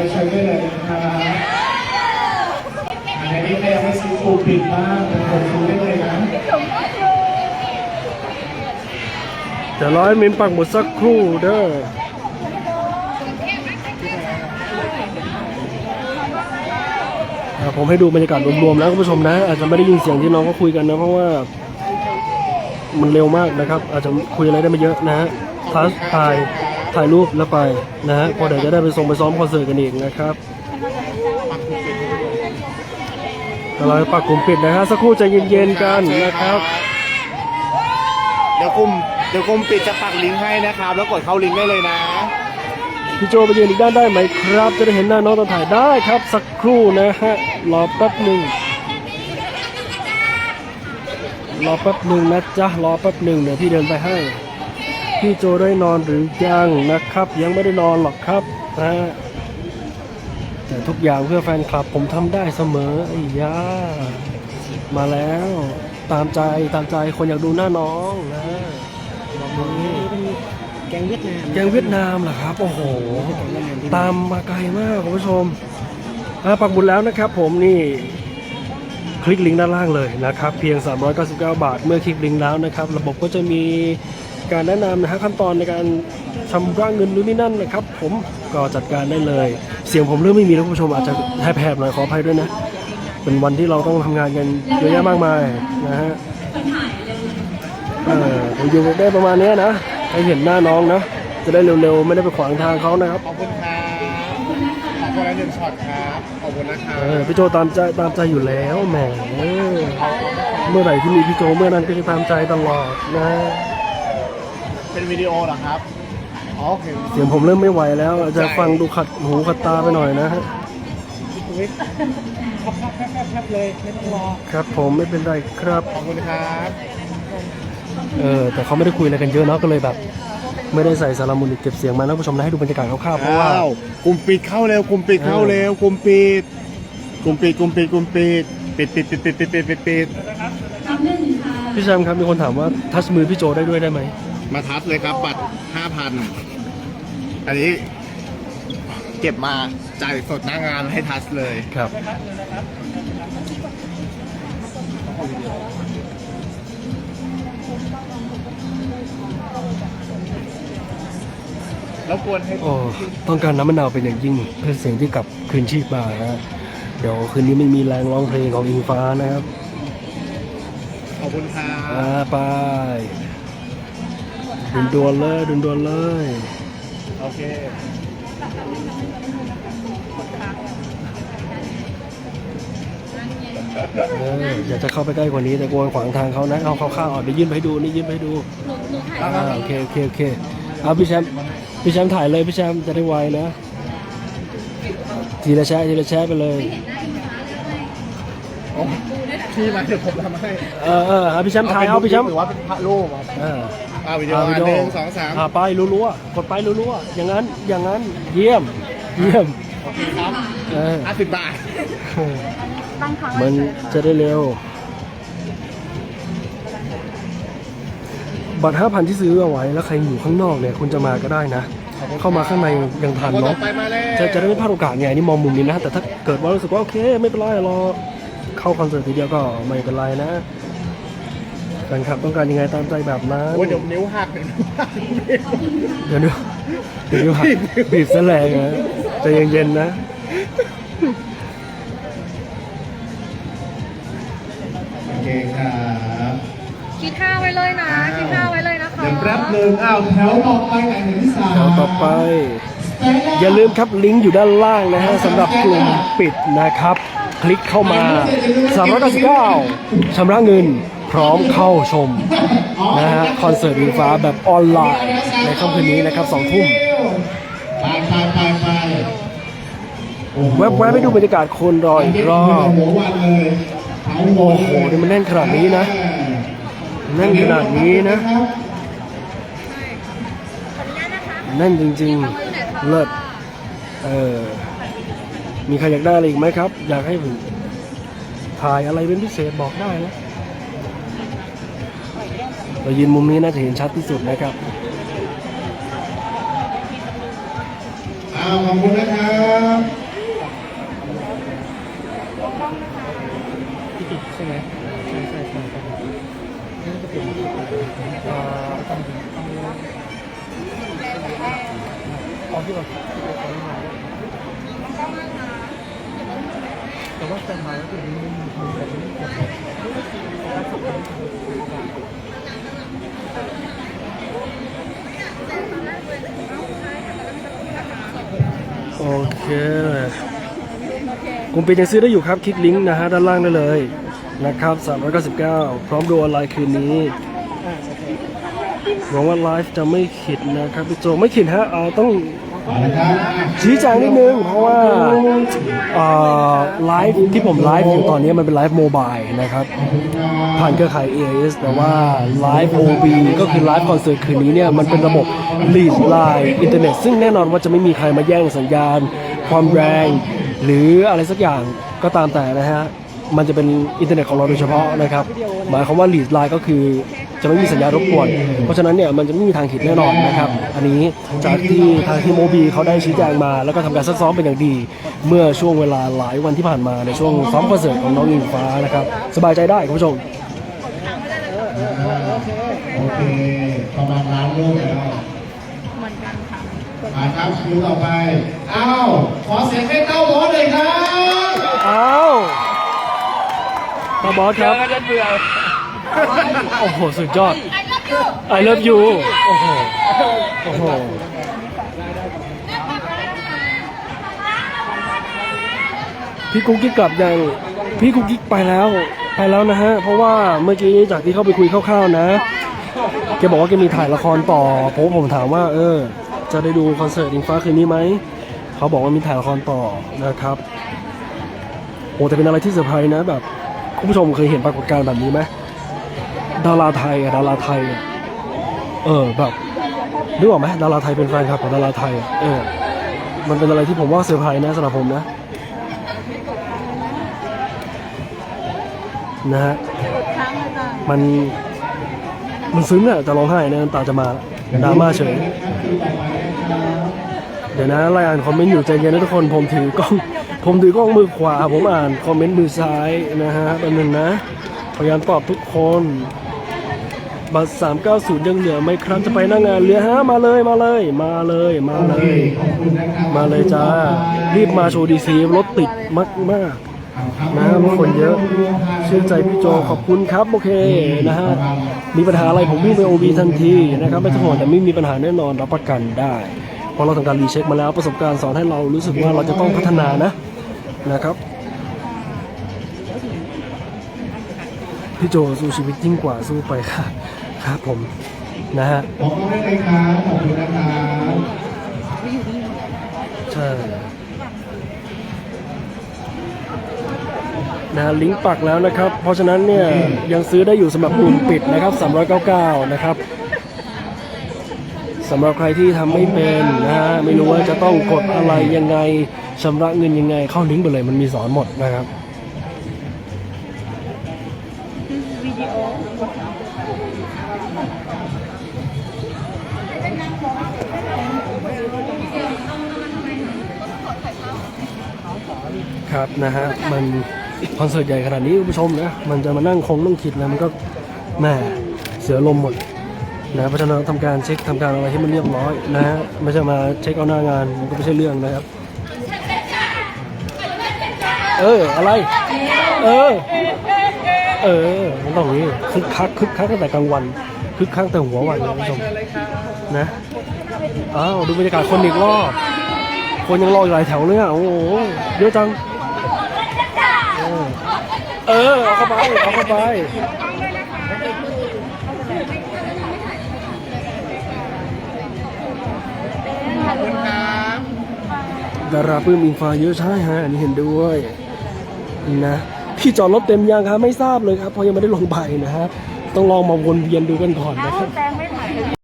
อยเชิญได้เลยนะครับอันนี้ใครยังไม่ซื้อคูปิดบ้างเป็นคนซื้อได้เลยนะเดี๋ยวร้อยมินปักหมดสักครู่เด้อผมให้ดูบรรยากาศรวมๆนะคุณผู้ชมนะ อาจจะไม่ได้ยินเสียงที่น้องเขาคุยกันนะ เพราะว่ามันเร็วมากนะครับ อาจจะคุยอะไรได้ไม่เยอะนะฮะทัสถ่าย ถ่ายรูปแล้วไปนะฮะพอเดี๋ยวจะได้ไปส่งไปซ้อมคอนเสิร์ตกันอีกนะครับเราปักกลุ่มปิดนะฮะสักครู่ใจเย็นๆกันนะครับ เดี๋ยวกลุ่มเดี๋ยวกลุ่มปิดจะปักลิงก์ให้นะครับ แล้วกดเข้าลิงก์ได้เลยนะ พี่โจไปยืนอีกด้านได้ไหมครับ จะได้เห็นหน้าน้องตอนถ่ายได้ครับ สักครู่นะฮะรอแป๊บหนึ่งรอแป๊บหนึ่งนะจ๊ะรอแป๊บหนึ่งเดี๋ยวพี่เดินไปให้ พี่โจได้นอนหรือยังนะครับ ยังไม่ได้นอนหรอกครับนะฮะแต่ทุกอย่างเพื่อแฟนคลับผมทำได้เสมอไอ้ยามาแล้วตามใจตามใจคนอยากดูหน้าน้องนะบอกนี้แกงเวียดนามแกงเวียดนามเหรอครับ โอ้โห ตามมาไกลมากคุณผู้ชมอ่าปักบุญแล้วนะครับผมนี่คลิกลิงก์ด้านล่างเลยนะครับ เพียง 399 บาท เมื่อคลิกลิงก์แล้วนะครับ ระบบก็จะมี การแนะนำนะฮะขั้นตอนในการชำระเงินนู่นนี่นั่นนะครับ ผมก็จัดการได้เลย เสียงผมเริ่มไม่มีแล้วคุณผู้ชมอาจจะแผบๆหน่อยขออภัยด้วยนะ เป็นวันที่เราต้องทำงานกันเยอะแยะมากมายนะฮะเออผมอยู่ได้ประมาณเนี้ยนะให้เห็นหน้าน้องนะจะได้เร็วๆ ไม่ได้ไปขวางทางเขานะครับ ขอบคุณครับขอบคุณละหนึ่งช็อตครับ ขอบคุณนะครัเอบอพี่โจตามใจตามใจอยู่แล้วแหม เมื่อไหร่ที่มีพี่โจเมื่อนั้นก็จะตามใจตลอดนะ เป็นวิดีโอเหรอครับอ๋อโอเคเสียงผมเริ่มไม่ไหวแล้วอาจจะฟังดูขัดหูขัดตาไปหน่อยนะฮะครับครับครับครับเลยไม่ต้องรอครับผมไม่เป็นไรครับ ขอบคุณครับเออแต่เขาไม่ได้คุยอะไรกันเยอะเนาะก็เลยแบบ ไม่ได้ใส่สารมุนเก็บเสียงมานะผู้ชมนะให้ดูบรรยากาศคร่าวๆเพราะว่า อ้าวกลุ่มปิดเข้าเร็วกลุ่มปิดเข้าเร็วกลุ่มปิดกลุ่มปิดกลุ่มปิดกลุ่มปิดปิดปิดปิดปิดปิดปิดปิดปิดพี่แชมป์ครับมีคนถามว่าทัชมือพี่โจได้ด้วยได้ไหม มาทัดเลยครับ บัตรห้าพันอันนี้เก็บมาจ่ายสดหน้างานให้ทัชเลยครับ แล้วกวนให้โอ้ต้องการน้ำมะนาวเป็นอย่างยิ่ง เพื่อเสียงที่กลับคืนชีพมานะฮะเดี๋ยวคืนนี้ไม่มีแรงร้องเพลงของอิงฟ้านะครับ ขอบคุณครัอ่าบไป ดุนดวนๆเลยดุนดวนๆเลย โอเคเอออยากจะเข้าไปใกล้กว่านี้แต่กลัวขวางทางเขานะเอาเข้าวๆอะเดี๋ยวยื่นไปให้ดูนี่ยื่นไปให้ดูอ่าโอเคโอเคโอเคเอาพี่แชมป์พี่แชมป์ถ่ายเลยพี่แชมป์จะได้ไวนะ ทีละแชะทีละแชะไปเลยพี่มาเดี๋ยวผมทำให้ เออเออเอาพี่แชมป์ถ่ายเอาพี่แชมป์หรือว่าเป็นพระรูปครับ เอออ่าวิดีโออ่าอันหนึ่งสองสามอ่าไปรัวๆกดไปรัวๆอย่างนั้นอย่างนั้นเยี่ยม เยี่ยมโอเคครับเออห้าสิบบาทมันจะได้เร็ว บัตรห้าพันที่ซื้อเอาไว้ แล้วใครอยู่ข้างนอกเนี่ยคุณจะมาก็ได้นะ เข้ามาข้างในยังทันคนต่อเนาะไปมาเลยจะจะได้ไม่พลาดโอกาสไงอันนี่มองมุมนี้นะ แต่ถ้าเกิดว่ารู้สึกว่าโอเค ไม่เป็นไรรอเข้าคอนเสิร์ตทีเดียวก็ไม่เป็นไรนะ แฟนคลับต้องการยังไงตามใจแบบนั้นโอ้ยเดี๋ยวนิ้วหักเดี๋ยวนิ้วหักเดี๋ยวดูเดี๋ยวดูหักบีบแสลงนะใจเย็นๆนะโอเคครับคิดท่าไว้เลยนะคิดท่าไว้เลยนะคะเดี๋ยวแป๊บหนึ่งอ้าวแถวต่อไปไหนถึงที่สามแถวต่อไป อย่าลืมครับลิงก์อยู่ด้านล่างนะฮะสำหรับกลุ่มปิดนะครับ คลิกเข้ามา 399ชำระเงิน พร้อมเข้าชมนะฮะคอนเสิร์ตวิงฟ้าแบบออนไลน์ในค่ำคืนนี้นะครับ2ทุ่มไปไปไปไปแวบๆไปดูบรรยากาศคนรออีกรอบหัววันเลยโอ้โหนี่มันแน่นขนาดนี้นะแน่นขนาดนี้นะแน่นจริงๆเลิศเออมีใครอยากได้อะไรอีกไหมครับ อยากให้ผมถ่ายอะไรเป็นพิเศษบอกได้นะ เรายืนมุมนี้น่าจะเห็นชัดที่สุดนะครับขอบคุณนะครับใช่ไหมใช่ใช่ใช่น่จะเป็นต้องต้องเอาที่แบบแต่ว่าแต่มาแล้วก็อมันมีนแบบนี้ โอเคกลุ่มปิดยังซื้อได้อยู่ครับ คลิกลิงก์นะฮะด้านล่างได้เลยนะครับ 399 พร้อมดูออนไลน์คืนนี้หวังว่าไลฟ์จะไม่ขิดนะครับพี่โจไม่ขิดฮะเอาต้อง ชี้แจงนิดนึง เพราะว่าไลฟ์ที่ผมไลฟ์อยู่ตอนนี้มันเป็นไลฟ์โมบายนะครับขอบคุณครับ ผ่านเครือข่าย AIS แต่ว่าไลฟ์ OB ก็คือไลฟ์คอนเสิร์ตคืนนี้เนี่ยมันเป็นระบบ lead line อินเทอร์เน็ตซึ่งแน่นอนว่าจะไม่มีใครมาแย่งสัญญาณ ความแรง หรืออะไรสักอย่างก็ตามแต่นะฮะ มันจะเป็นอินเทอร์เน็ตของเราโดยเฉพาะนะครับ หมายความว่า lead line ก็คือ จะไม่มีสัญญาณรบกวน เพราะฉะนั้นเนี่ยมันจะไม่มีทางผิดแน่นอนนะครับ อันนี้จากที่ทางทีมโมบีเขาได้ชี้แจงมา แล้วก็ทำการซักซ้อมเป็นอย่างดี เมื่อช่วงเวลาหลายวันที่ผ่านมาในช่วงซ้อมคอนเสิร์ตของน้องอิงฟ้านะครับ สบายใจได้คุณผู้ชมโอเคประมาณล้านลูกแล้วเหมือนกันค่ะมาครับคิวต่อไปอ้าวขอเสียงให้เต้าบอสเลยครับอ้าวตาบอสครับ โอ้โห สุดยอด I love you โอ้โห โอ้โห พี่กุ๊กกิ๊กกลับยัง พี่กุ๊กกิ๊กไปแล้ว ไปแล้วนะฮะ เพราะว่าเมื่อกี้จากที่เข้าไปคุยคร่าวๆนะ แกบอกว่าแกมีถ่ายละครต่อผมผมถามว่า เออ จะได้ดูคอนเสิร์ตอิงฟ้าคืนนี้ไหม เขาบอกว่ามีถ่ายละครต่อนะครับ โอ้แต่เป็นอะไรที่เซอร์ไพรส์นะแบบคุณผู้ชมเคยเห็นปรากฏการณ์แบบนี้ไหม ดาราไทยอะดาราไทยเออแบบนึกออกไหมดาราไทยเป็นแฟนคลับของดาราไทยอเออ มันเป็นอะไรที่ผมว่าเซอร์ไพรส์นะสำหรับผมนะนะฮะมันมันซึ้งอะจะร้องไห้นะตาจะมาดราม่าเฉย เดี๋ยวนะไล่อ่านคอมเมนต์อยู่ใจเย็นนะทุกคนผมถือกล้อง ผมถือกล้องมือขวา ผมอ่านคอมเมนต์มือซ้ายนะฮะแป๊บนึงนะ พยายามตอบทุกคน บัตร390 ยังเหลือไหมครับจะไปหน้างงานเหลือฮะมาเลยมาเลย มาเลยมาเลย มาเลยจ้า รีบมาโชว์ดีซีรถติดมากมากนะฮะคนเยอะเชื่อใจพี่โจขอบคุณครับโอเคนะฮะมีปัญหาอะไรผมวิ่งไปโอบีทันทีนะครับไม่ต้องห่วงแต่ไม่มีปัญหาแน่นอนรับประกันได้เพราะเราทำการรีเช็คมาแล้วประสบการณ์สอนให้เรารู้สึกว่าเราจะต้องพัฒนานะนะครับพี่โจสู้ชีวิตยิ่งกว่าสู้ไปค่ะ ครับผมนะฮะขอบคุณได้เลยครับขอบคุณนะครับใช่นะลิงก์ปักแล้วนะครับ เพราะฉะนั้นเนี่ยยังซื้อได้อยู่สำหรับกลุ่มปิดนะครับ399 นะครับสำหรับใครที่ทำไม่เป็นนะฮะไม่รู้ว่าจะต้องกดอะไรยังไงชำระเงินยังไง เข้าลิงก์ไปเลยมันมีสอนหมดนะครับ ครับนะฮะมันคอนเสิร์ตใหญ่ขนาดนี้คุณผู้ชมนะมันจะมานั่งคงต้องคิดนะมันก็แหมเสือลมหมดนะเพราะฉะนั้นทำการเช็คทำการอะไรให้มันเรียบร้อยนะฮะไม่ใช่มาเช็คเอาหน้างานมันก็ไม่ใช่เรื่องนะครับ เอออะไร เออ เออมันต้องอย่างนี้คึกคักคึกคักตั้งแต่กลางวันคึกคักแต่หัววันนะคุณผู้ชมนะอ้าวดูบรรยากาศคนอีกรอบ คนยังรออยู่หลายแถวเลยอะ โอ้โห เยอะจัง เออ เอาเข้าไป เอาเข้าไปดาราปลื้มอิงฟ้าเยอะใช่ฮะ อันนี้เห็นด้วยนะที่จอดรถเต็มยังครับไม่ทราบเลยครับเพราะยังไม่ได้ลงไปนะฮะต้องลองมาวนเวียนดูกันก่อนนะครับ